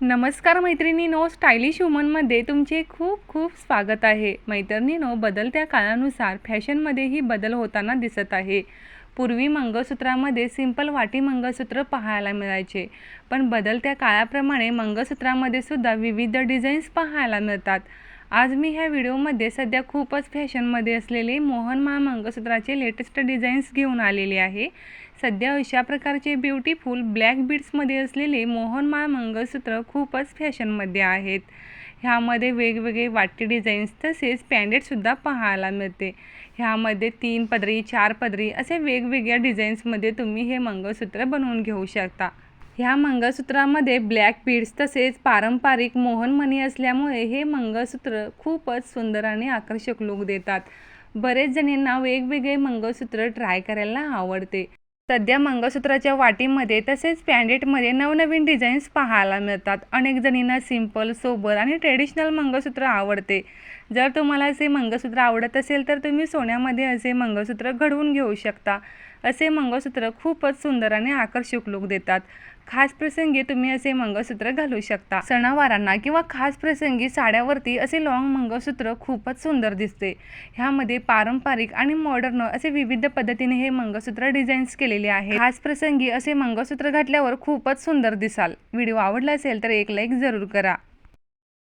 नमस्कार मैत्रिणीनो स्टायलिश वुमनमध्ये तुमचे खूप खूप स्वागत आहे. मैत्रिणीनो बदलत्या काळानुसार फॅशनमध्येही बदल होताना दिसत आहे. पूर्वी मंगळसूत्रामध्ये सिंपल वाटी मंगळसूत्र पाहायला मिळायचे पण बदलत्या काळाप्रमाणे मंगळसूत्रामध्ये सुद्धा विविध डिझाईन्स पाहायला मिळतात. आज मी ह्या व्हिडिओमध्ये सध्या खूपच फॅशनमध्ये असलेले मोहनमाळ मंगळसूत्राचे लेटेस्ट डिझाईन्स घेऊन आलेले आहे. सध्या अशा प्रकारचे ब्युटिफुल ब्लॅक बीड्समध्ये असलेले मोहनमाळ मंगळसूत्र खूपच फॅशनमध्ये आहेत. ह्यामध्ये वेगवेगळे वाटते डिझाईन्स तसेच पॅन्डेटसुद्धा पाहायला मिळते. ह्यामध्ये तीन पदरी चार पदरी असे वेगवेगळ्या डिझाईन्समध्ये तुम्ही हे मंगळसूत्र बनवून घेऊ शकता. ह्या मंगळसूत्रामध्ये ब्लॅक बीड्स तसेच पारंपरिक मोहनमणी असल्यामुळे हे मंगळसूत्र खूपच सुंदर आणि आकर्षक लुक देतात. बरेच जणींना वेगवेगळे मंगळसूत्र ट्राय करायला आवडते. सध्या मंगळसूत्राच्या वाटीमध्ये तसेच पॅन्डेटमध्ये नवनवीन डिझाईन्स पाहायला मिळतात. अनेक जणींना सिंपल सोबर आणि ट्रेडिशनल मंगळसूत्र आवडते. जर तुम्हाला असे मंगळसूत्र आवडत असेल तर तुम्ही सोन्यामध्ये असे मंगळसूत्र घडवून घेऊ शकता. असे मंगळसूत्र खूपच सुंदर आणि आकर्षक लुक देतात. खास प्रसंगी तुम्ही असे मंगळसूत्र घालू शकता. सणावारांना किंवा खास प्रसंगी साड्यावरती असे लॉंग मंगळसूत्र खूपच सुंदर दिसते. ह्यामध्ये पारंपरिक आणि मॉडर्न असे विविध पद्धतीने हे मंगळसूत्र डिझाईन्स केलेले आहे खास प्रसंगी असे मंगळसूत्र घातल्यावर खूपच सुंदर दिसाल. व्हिडिओ आवडला असेल तर एक लाईक जरूर करा.